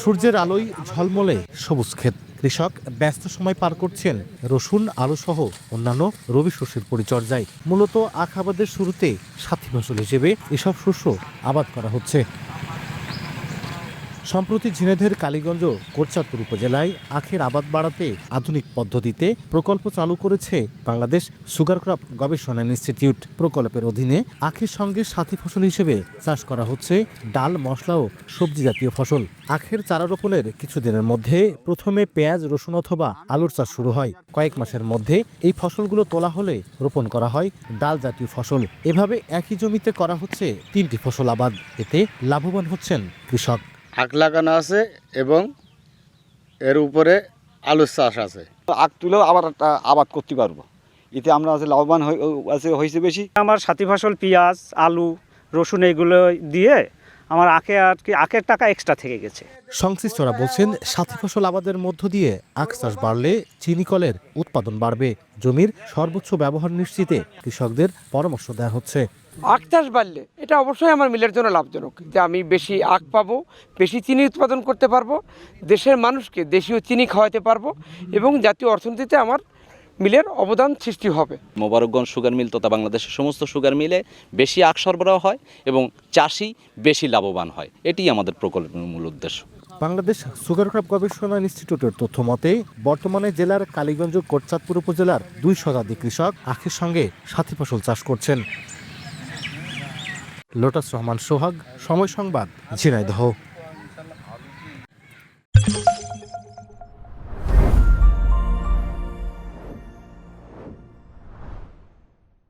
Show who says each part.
Speaker 1: সূর্যের আলোয় ঝলমলে সবুজ ক্ষেত। কৃষক ব্যস্ত সময় পার করছেন রসুন আলু সহ অন্যান্য রবি শস্যের পরিচর্যায়। মূলত আখ আবাদের শুরুতে সাথী ফসল হিসেবে এসব শস্য আবাদ করা হচ্ছে। সম্প্রতি ঝিনেদের কালীগঞ্জ কোরচাঁদপুর উপজেলায় আখের আবাদ বাড়াতে আধুনিক পদ্ধতিতে প্রকল্প চালু করেছে বাংলাদেশ সুগার ক্রপ গবেষণা ইনস্টিটিউট। প্রকল্পের অধীনে আখের সঙ্গে সাথী ফসল হিসেবে চাষ করা হচ্ছে ডাল, মশলা ও সবজি জাতীয় ফসল। আখের চারা রোপণের কিছুদিনের মধ্যে প্রথমে পেঁয়াজ, রসুন অথবা আলুর চাষ শুরু হয়। কয়েক মাসের মধ্যে এই ফসলগুলো তোলা হলে রোপণ করা হয় ডাল জাতীয় ফসল। এভাবে একই জমিতে করা হচ্ছে তিনটি ফসল আবাদ। এতে লাভবান হচ্ছেন কৃষক।
Speaker 2: আখ লাগানো আছে এবং এর উপরে আলুর চাষ আছে।
Speaker 3: আখ তুলেও আবার একটা আবাদ করতে পারব। এতে আমরা আছে লাভবান আছে হয়েছে বেশি।
Speaker 4: আমার সাথী ফসল পেঁয়াজ আলু রসুন এগুলো দিয়ে আমার আখে আর কি আখের টাকা এক্সট্রা থেকে গেছে।
Speaker 1: সংশ্লিষ্টরা বলছেন সাথী ফসল আবাদের মধ্য দিয়ে আখ চাষ বাড়লে চিনি কলের উৎপাদন বাড়বে। জমির সর্বোচ্চ ব্যবহার নিশ্চিতে কৃষকদের পরামর্শ দেওয়া হচ্ছে।
Speaker 5: আখ চাষ বাড়লে এটা অবশ্যই আমার মিলের জন্য লাভজনক যে আমি বেশি আখ পাবো বেশি চিনি উৎপাদন করতে পারব দেশের মানুষকে দেশীয় চিনি খাওয়াতে পারব এবং জাতীয় অর্থনীতিতে আমার মিলের অবদান সৃষ্টি হবে।
Speaker 6: মোবারকগঞ্জ সুগার মিল তথা বাংলাদেশের সমস্ত সুগার মিলে বেশি আখ সরবরাহ হয় এবং চাষি বেশি লাভবান হয়। এটি আমাদের প্রকল্পের মূল উদ্দেশ্য।
Speaker 1: বাংলাদেশ সুগার ক্রপ গবেষণা ইনস্টিটিউটের তথ্য মতে বর্তমানে জেলার কালীগঞ্জ কোটচাঁদপুর উপজেলার দুই শতাধিক কৃষক আখের সঙ্গে সাথী ফসল চাষ করছেন। লোটাস রহমান সোহাগ সময় সংবাদ ঝিনাইদহ।